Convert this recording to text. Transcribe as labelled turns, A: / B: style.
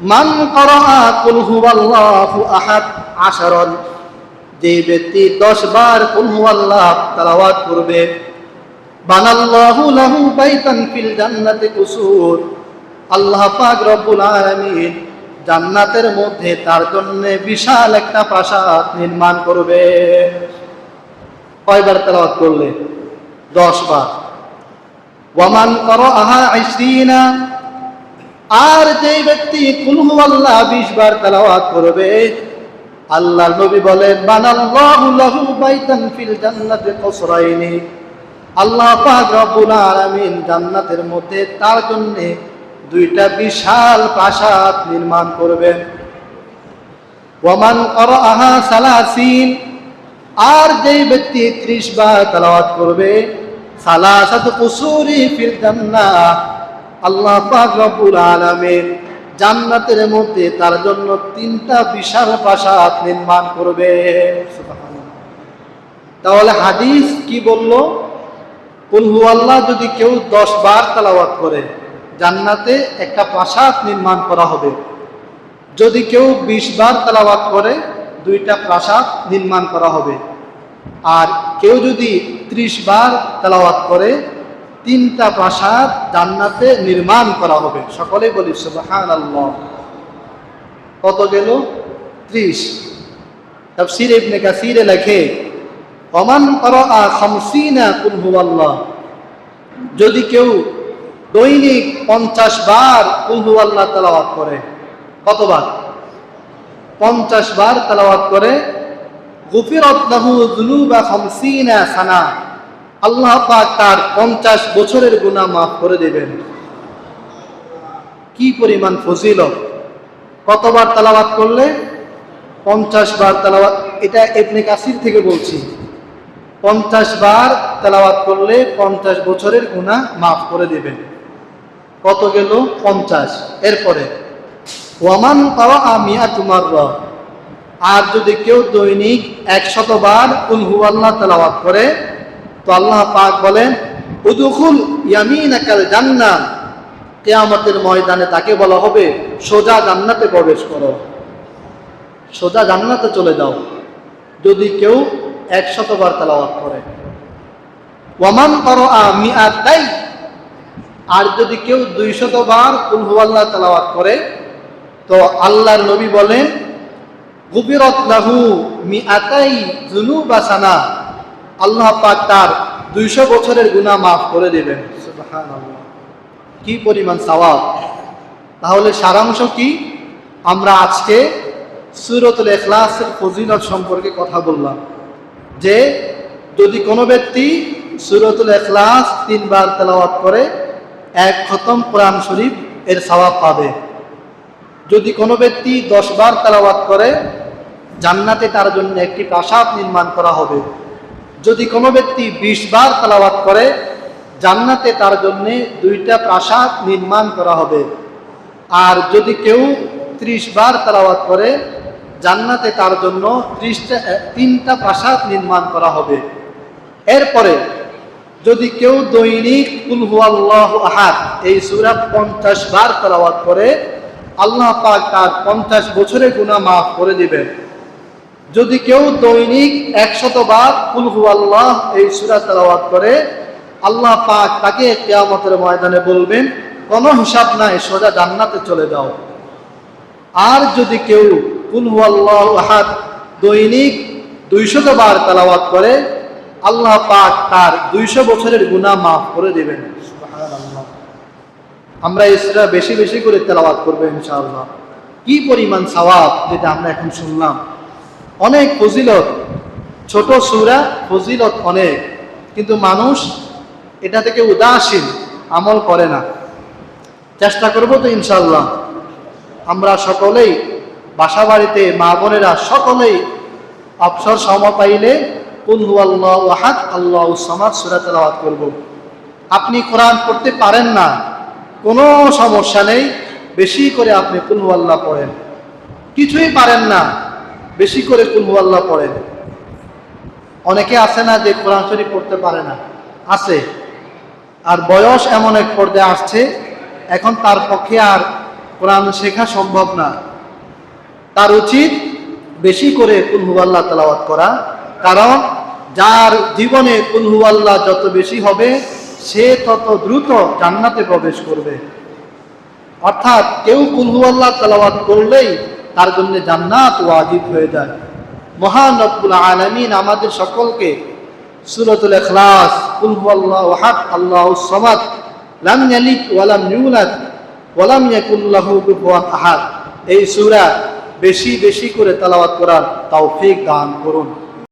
A: মান আহাদ আশারন। যে ব্যক্তি দশ বার কুল হুয়াল্লাহ তেলাওয়াত করবে, বানাল্লাহু লাহু বাইতান ফিল জান্নাতি কুসুর। আল্লাহ পাক রব্বুল আলামিন জান্নাতের মধ্যে তার জন্য বিশাল একটা প্রাসাদ নির্মাণ করবে। কয়বার তেলাওয়াত করলে? দশ বার। ওয়ামান করো আহা আইসিনা আর যে ব্যক্তি কুলহু আল্লাহ বিশ বার তেলাওয়াত করবে আল্লাহ নবী বলেন, বানাল্লাহু লাহু বাইতান ফিল জান্নাতি কসরাইনি। আল্লাহ পাক রব্বুল আলামিন জান্নাতের মধ্যে তার জন্য দুইটা বিশাল প্রাসাদ নির্মাণ করবেন। ওয়ামান আহা সালাসিন। আর যেই ব্যক্তি ত্রিশ বার তেলাওয়াত করবে, সালাসাত কুসুরি ফিল জান্নাহ। আল্লাহ রব্বুল আলামিন জান্নাতের মধ্যে তার জন্য তিনটা বিশাল প্রাসাদ নির্মাণ করবে। তাহলে হাদিস কি বলল? কুলহু আল্লাহ যদি কেউ দশ বার তালাওয়াত করে, জান্নাতে একটা প্রাসাদ নির্মাণ করা হবে। যদি কেউ বিশ বার তালাওয়াত করে, দুইটা প্রাসাদ নির্মাণ করা হবে। আর কেউ যদি ত্রিশ বার তালাওয়াত করে তিনটা প্রাসাদ জান্নাতে নির্মাণ করা হবে। সকলে বলি সুবাহান কত গেল? ত্রিশ। তাফসির ইবনে কাসিরে লেখে অমান আল্লাহ যদি কেউ দৈনিক পঞ্চাশ বার কুলহু আল্লাহ তালাওয়াত করে, কতবার? পঞ্চাশ বার তালাওয়াত করে, গুফিরত যুনুবা খামসিনা সানা। আল্লাহ পাক তার পঞ্চাশ বছরের গুণা মাফ করে দেবেন। কি পরিমাণ ফজিলত? কতবার তালাওয়াত করলে? পঞ্চাশ বার তালাওয়াত, এটা এবনে কাসির থেকে বলছি। পঞ্চাশ বার তেলাওয়াত করলে পঞ্চাশ বছরের গুণা মাফ করে দেবেন। কত গেল? পঞ্চাশ। এরপরে, ওয়ামান পাওয়া আমিয়া তোমার র আর যদি কেউ দৈনিক একশত বার উলহু আল্লাহ তেলাওয়াত করে তো আল্লাহ পাক বলেন, উদুখুল ইয়ামিন একাল জান্নাত। কেয়ামতের ময়দানে তাকে বলা হবে, সোজা জান্নাতে প্রবেশ করো। সোজা জান্নাতে চলে যাও। যদি কেউ একশতবার তালাওয়াত করে। ওয়ামান করো আমি আর তাই আর যদি কেউ দুই শতবার কুলহুয়াল্লাহ তালাওয়াত করে, তো আল্লাহর নবী বলেন গুবিরত লাহু মি আতাই জুনু বাসানা আল্লাহ পাক তার দুইশো বছরের গুনাহ মাফ করে দেবেন। কি পরিমাণ সওয়াব? তাহলে সারাংশ কি? আমরা আজকে সুরতুল এখলাসের ফজিলত সম্পর্কে কথা বললাম। যে যদি কোনো ব্যক্তি সুরতুল এখলাস তিনবার তেলাওয়াত করে এক খতম কোরআন শরীফ এর সওয়াব পাবে। যদি কোনো ব্যক্তি দশবার তেলাওয়াত করে জান্নাতে তার জন্য একটি প্রাসাদ নির্মাণ করা হবে। যদি কোনো ব্যক্তি বিশ বার তেলাওয়াত করে, জান্নাতে তার জন্য দুইটা প্রাসাদ নির্মাণ করা হবে। আর যদি কেউ ত্রিশ বার তেলাওয়াত করে, জান্নাতে তার জন্য ত্রিশটা তিনটা প্রাসাদ নির্মাণ করা হবে। এরপরে যদি কেউ দৈনিক কুলহু আল্লাহ আহাদ, এই সুরা পঞ্চাশ বার তেলাওয়াত করে, আল্লাহ পাক তার পঞ্চাশ বছরে গুণা মাফ করে দিবেন। যদি কেউ দৈনিক একশত বার কুলহু আল্লাহ এই সুরা তেলাওয়াত করে, আল্লাহ পাক তাকে কেয়ামতের ময়দানে বলবেন, কোনো হিসাব নাই, সোজা জান্নাতে চলে যাও। আর যদি কেউ কুলহু আল্লাহ আহাদ দৈনিক দুইশত বার তালাওয়াত করে, আল্লাহ পাক তার দুইশো বছরের গুনাহ মাফ করে দেবেন। আমরা ইসরা বেশি বেশি করে তেলাওয়াত করব ইনশাআল্লাহ। কি পরিমাণ সওয়াব যেটা আমরা এখন শুনলাম অনেক ফজিলত। ছোট সুরা ফজিলত অনেক, কিন্তু মানুষ এটা থেকে উদাসীন, আমল করে না। চেষ্টা করব তো ইনশাল্লাহ আমরা সকলেই বাসা বাড়িতে মা বোনেরা সকলেই অবসর সময় পাইলে আল্লাহ সমাজ সুরা তেলাওয়াত করব। আপনি কোরআন পড়তে পারেন না, কোনো সমস্যা নেই, বেশি করে আপনি কুলহু আল্লাহ পড়েন। কিছুই পারেন না। বেশি করে কুলহু আল্লাহ পড়েন। অনেকে আছে না যে কোরআন শরীফ পড়তে পারে না। আছে। আর বয়স এমন এক পর্যায়ে আসছে, এখন তার পক্ষে আর কোরআন শেখা সম্ভব না। তার উচিত বেশি করে কুলহুয়াল্লাহ তালাওয়াত করা। কারণ যার জীবনে কুলহুয়াল্লাহ যত বেশি হবে, সে তত দ্রুত জান্নাতে প্রবেশ করবে। অর্থাৎ কেউ কুলহুয়াল্লাহ তালাওয়াত করলেই তার জন্য জান্নাত ওয়াজিব হয়ে যায়। মহান রব্বুল আলমিন আমাদের সকলকে সুরতুল এখলাস কুল আল্লাহ সামাদ, লাম ইয়ালিদ ওয়ালাম ইউলাদ ওয়ালাম ইয়াকুল্লাহ ইয়াকুল কুফুয়ান আহাদ। এই সূরা বেশি বেশি করে তেলাওয়াত করার তাও তৌফিক দান করুন।